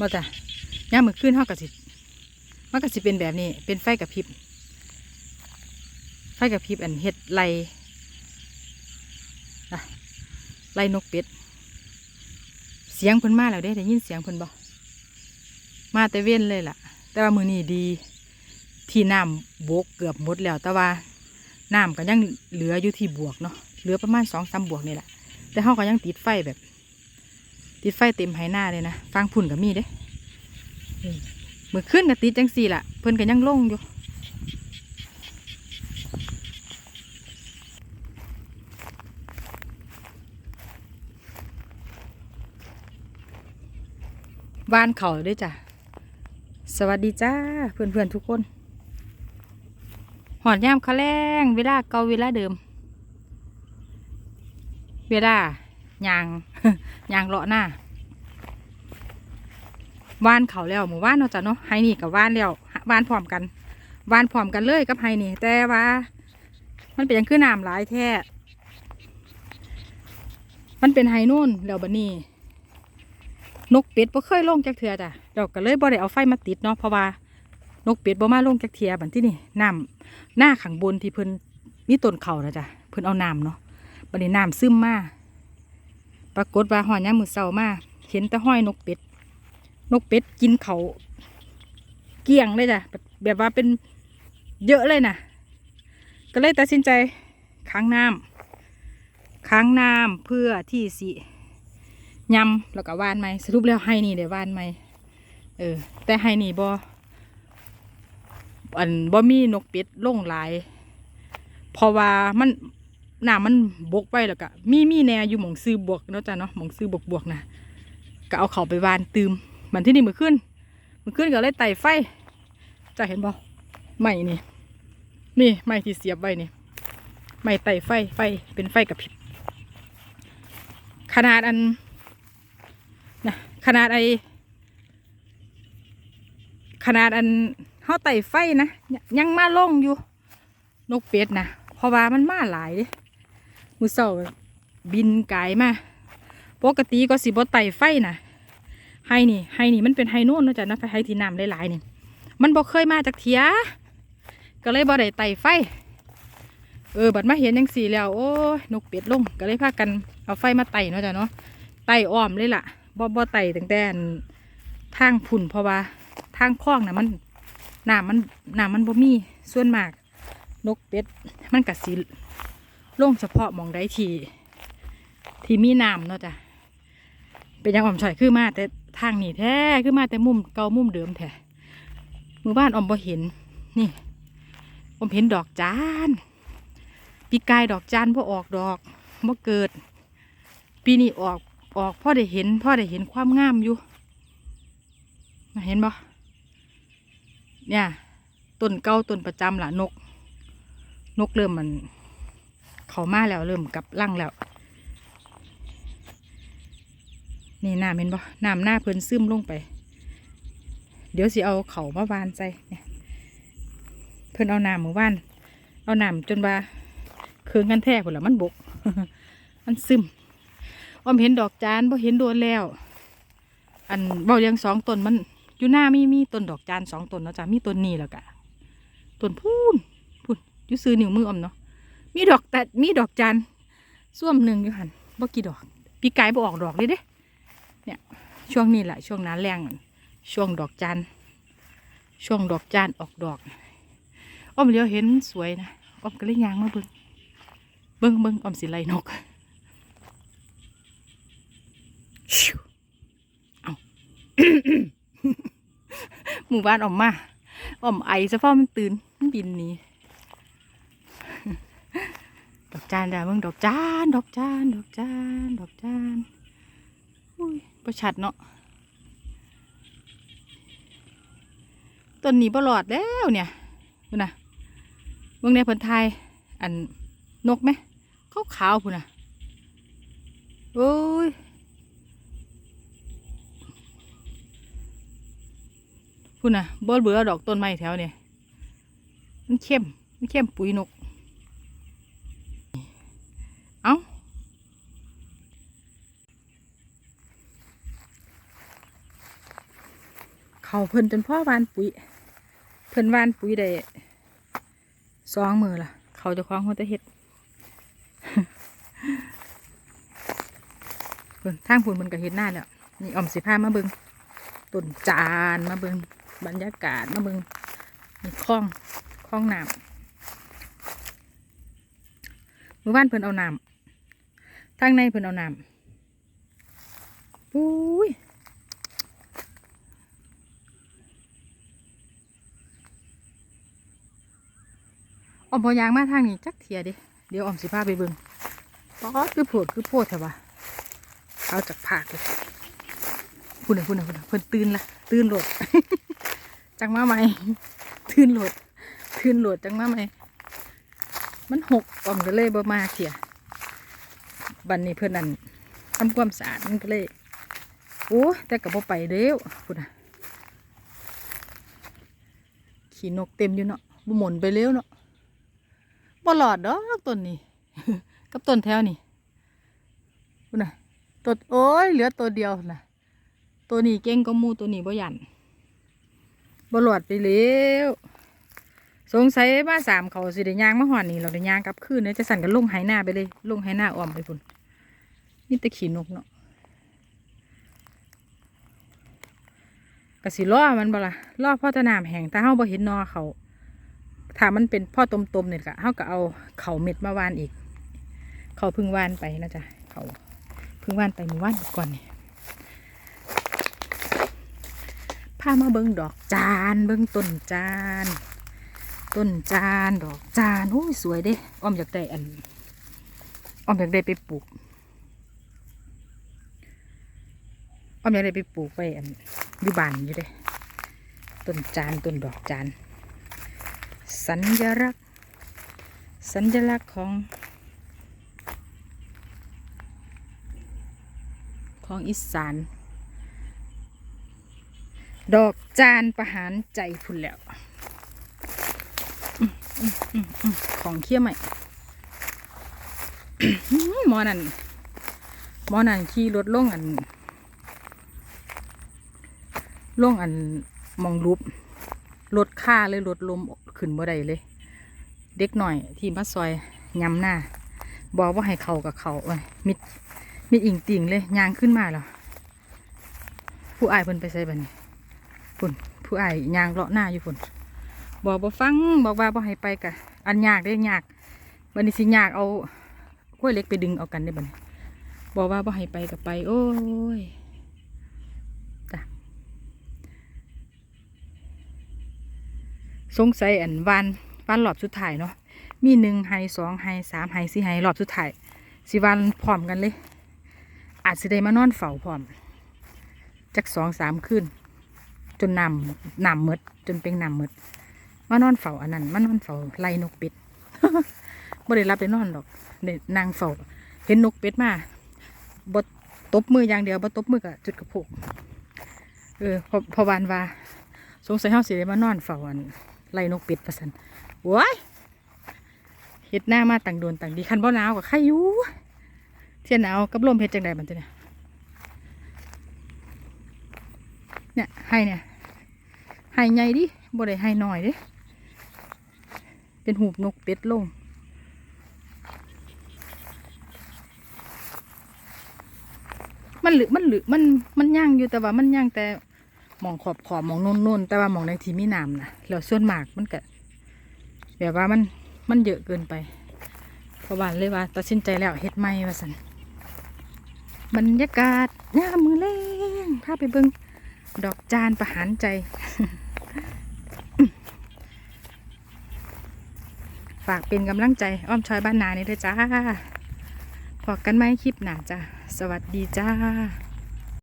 บ่จ้ะย่ามมือขึ้นเฮากระสิมันก็สิเป็นแบบนี้ เป็นไฟกระพริบ ไฟกระพริบอันเฮ็ดไล่ไล่นกเป็ด เสียงเพิ่นมาแล้วเด้ได้ยินเสียงเพิ่นบ่มาแต่เว้นเลยล่ะ แต่ว่ามือนี้ดี ที่น้ำบกเกือบหมดแล้ว แต่ว่าน้ำก็ยังเหลืออยู่ที่บวกเนาะ เหลือประมาณสองสามบวกนี่แหละ แต่เขาก็ยังติดไฟแบบ ติดไฟเต็มไหหน้าเลยนะฟังพุ่นกับมีเด้อืมมือขึ้นกับติดจังสี่ล่ะ เพิ่นก็ยังลงอยู่วานเขาด้วยจ้ะ สวัสดีจ้า เพื่อนๆทุกคน หอดย่ามเขาแรงเวลาเก่าเวลาเดิม เวลา ยางยางเลาะหน้าว่านเขาแล้วหมู่ว่านเนาะจ้ะเนาะไฮนี่กับว่านแล้วว่านพร้อมกันว่านพร้อมกันเลยกับไฮนี่ แต่ว่า มันเป็นยังคือน้ำหลายแท้มันเป็นไฮนู่นแล้วบันนี้นกเป็ดบ่เคยลงจักเทือจ้ะดอกก็เลยบ่ได้เอาไฟมาติดเนาะเพราะว่านกเป็ดบ่มาลงจักเทือบัดที่นี่น้ำหน้าขังบนที่เพิ่นมีต้นเขานะจ้ะเพิ่นเอาน้ำเนาะบัดนี้น้ำซึมมา ปรากฏว่าหอยยามมื้อเช้ามาเห็นแต่ห้อยนกเป็ด นกเป็ดกินเขาเกลี้ยงเลยจ้ะแบบว่าเป็นเยอะเลยนะก็เลยตัดสินใจค้างน้ำค้างน้ำเพื่อที่สิยำแล้วก็ว่านไหมสรุปแล้วให้นี่เดี๋ยววานไหมเออ แต่ให้นี่บออันบ่มีนกเป็ดล่งหลาย เพราะว่ามัน น้ำมันบกไปแล้วก็มีมีแนอยู่หมองซื้อบวกเนาะจ้ะเนาะหมองซื้อบวกบวกนะก็เอาเขาไปวานตืมมันที่นี่มือขึ้นมือขึ้นก็เลยไต่ไฟจะเห็นบ่ไม่นี่นี่ไม่ที่เสียบไว้นี่ไม่ไต่ไฟไฟเป็นไฟกับพริบขนาดอันนะขนาดไอขนาดอันเขาไต่ไฟนะยังมาลงอยู่ นกเป็ดนะเพราะว่ามันมาหลายเด้ มือเสาบินไกลมาปกติก็สิบ่ไต่ไฟนะไฮนี่ไฮนี่มันเป็นไฮโน่นนะจ้ะนะไฮที่น้ำหลายๆนี่มันบ่เคยมาจากเทียก็เลยบ่ได้ไต่ไฟ เออบัดมาเห็นยังสีแล้วโอ้ยนกเป็ดลงก็เลยพากันเอาไฟมาไต่เนาะจ้ะเนาะไตอ้อมเลยล่ะบ่บ่ไต่ตั้งแต่ทางพุ่นเพราะว่าทางคลองน่ะมันน้ำมันน้ำมันบ่มีส่วนมาก นกเป็ดมันกะสี ลงเฉพาะมองใดที่ที่มีน้ำเนาะจ้ะเป็นยังอ่อมฉ่อยคือมา แต่ทางนี้แท้คือมาแต่มุมเก่ามุมเดิมแท้มือบ้านออมบ่เห็น นี่ผมเห็นดอกจานปีกายดอกจานพ่อออกดอกพ่เกิด ปีนี้ออกออกพ่อได้เห็นพ่อได้เห็นความงามอยู่น่ะเห็นบ่เนี่ยต้นเก้าต้นประจำล่ะนก นกเริ่มมัน เขามาแล้วเริ่มกลับร่างแล้ว นี่น้ำเห็นบ่น้ำหน้าเพิ่นซึมลงไป เดี๋ยวสิเอาเขามาวานใจเนี่ยเพิ่นเอาน้ำหมู่บ้าน เอาน้ำจนว่าเครื่องกันแท้พุ่นละมันบก มันซึมอมเห็นดอกจานบ่เห็นโดนแล้ว อันเบาเลี้ยงสองต้นมันอยู่หน้ามีมีต้นดอกจานสองต้นเนาะจ้ะมีต้นนี้แล้วกะต้นพูนพูนอยู่ซื้อนิ้วมืออมเนาะ มีดอกแต่มีดอกจานส้วมหนึ่งอยู่หันบ่กี่ดอก ปีกายบ่ออกดอกเลยเด้ เนี่ย ช่วงนี้แหละช่วงน้าแรงช่วงดอกจานช่วงดอกจานออกดอก อ้อมเลี้ยวเห็นสวยนะ อ้อมก็เลยยางมาเบิ่งเบิ่งเบิ่งอ้อมสิไลนกเอาหมู่บ้านออมมาอ้อมไอซะพ่อมันตื่นมันบินหนีด อกจานจ้ะเบิ่งดอกจานดอกจานดอกจานดอกจานอุ้ยประชัดเนาะต้นนี้บ่หลอดแล้วเนี่ยพุ่นนะเบิ่งในพิ่นไทยอันนกไหมขาวขาวพุ่นนะโอ้ยพุ่นนะบ่เบื่อดอกต้นไม้แถวเนี่ยมันเข้มมันเข้มปุ๋ยนก เอ้า เพิ่นจนพ่อวานปุ๋ย เพิ่นวานปุ๋ยได้สองมือละเขาจะคล้องหัวตะเฮ็ดเพิ่นทางพุ่นมันก็เฮ็ดหน้าแล้วนี่ออมสิพามาเบิงต้นจานมาเบิงบรรยากาศมาเบิงนี่คลองคลองน้ำเมื่อวานเพิ่นเอาน้ำทางในเพิ่นเอาน้ำปุ้ย ออมพอยางมาทางนี้จักเทียดิเดี๋ยวออมสิพาไปเบิ่งป๊อดคือโผดคือโพดแถอะวะเอาจากผากเลยพูดหน่อยพูดหน่อยพูดหน่อยเพิ่นตื่นละตื่นโหลดจังมาไหมตื่นโหลดตื่นโหลดจังมาไหมมันหกออมก็เลยบ่มาเทียบันนี้เพื่อนนั่นทำความสะอาดมันก็เลยโอ้แต่ก็บ่ไปเด้วพูดนะขี่นกเต็มอยู่เนาะบ่หมุนไปเร็วเนาะ บ่หลอดดอกต้นนี้ กับต้นแถวนี่พุ่นน่ะต้นโอ้ยเหลือตัวเดียวน่ะตัวนี้เก่งก็มูตัวนี้บ่หยันบ่หลอดไปแล้วสงสัยมาสามเขาสิได้ย่างมาหอนนี่เราได้ย่างกลับคืนเนี่ยจะสั่นกันลงไหหน้าไปเลยลงไหหน้าอ้อมไปพุ่นนี่แต่ขี่นกเนาะกะสิล่อมันบ่ล่ะล่อพ่อตะนามแห้งแต่เฮาบ่เห็นนอเขา ถ้ามันเป็นพ่อตมๆเนี่ยก็เขาก็เอาเขาเม็ดมาวานอีก เขาเพึ่งวานไปนะจ๊ะเขาเพึ่งวานไปมือวานก่อนนี่พามาเบิ้งดอกจานเบิ้งต้นจาน ต้นจานดอกจานโอ้ยสวยเด้อ้อมอยากได้อันอ้อมอยากได้ไปปลูกอ้อมอยากได้ไปปลูกไปอันอยู่บ้านอยู่เด้ต้นจานต้นดอกจาน สัญลักษณ์ สัญลักษณ์ของ ของอีสาน ดอกจานประหารใจพุ่นแล้วออของเคี้ยวใหม่หมอนันหมอนันขี่รถล่งอันล่งอันมองรูปรถค่าเลยรถลม ขึ้นบ่ได้เลย เด็กหน่อยที่มาซอยยำหน้าบอกว่าให้เขากับเขาเอ้ยมิดมิดอิงติ่งเลยยางขึ้นมาแล้วผู้อายเพิ่นไปใส่บัดนี้พุ่นผู้อายยางเลาะหน้าอยู่พุ่นบอกบ่ฟังบอกว่าบ่ให้ไปกะอันยากเด้ยากบัดนี้สิยากเอากล้วยเล็กไปดึงเอากันได้บัดนี้บอกว่าบ่ให้ไปกับไป โอ้ย สงสัยอันวานวานรอบสุดท้ายเนาะมีหนึ่งไฮสองไฮสามไฮสี่ไฮรอบสุดท้ายสิวานพร้อมกันเลย อาจสิได้มานอนเฝ้าพร้อมจักสองสามคืนจนนำนำหมดจนเป็นนำหมดมานอนเฝ้าอันนั้นมานอนเฝ้าไล่นกเป็ดบ่ได้รับได้นอนหรอกเด็นางเฝ้าเห็นนกเป็ดมาบดตบมืออย่างเดียวบ่ตบมือกับจุดกระโปงเออพอพอวานว่า สงสัยเฮาสิได้มานอนเฝ้าอัน ไล่นกเป็ดประสันว้ายเฮ็ดหน้ามาต่างโดนต่างดีคันบ่หนาวกับใครอยู่เที่ยหนาวกับลมเฮ็ดจังไดบันี้เนี่ยเนี่ยให้เนี่ยให้ใหญ่ดิบ่ได้ให้น้อยด้เป็นหูบนกเป็ดลงมันหรือมันหรือมันมันย่างอยู่แต่ว่ามันย่างแต่ มองขอบขอบมองนุ่นนุ่นๆแต่ว่ามองในที่มีน้ำนะแล้วส่วนมากมันก็แบบว่ามันมันเยอะเกินไปเพราะว่าเลยว่าตัดสินใจแล้วเฮ็ดไม่ว่าสันบรรยากาศยามมือเล่งพาไปเบิงดอกจานประหารใจ ฝากเป็นกำลังใจ อ้อมชอยบ้านนานี่ด้วยจ้าพอกันไหมคลิปหนาจ้า สวัสดีจ้า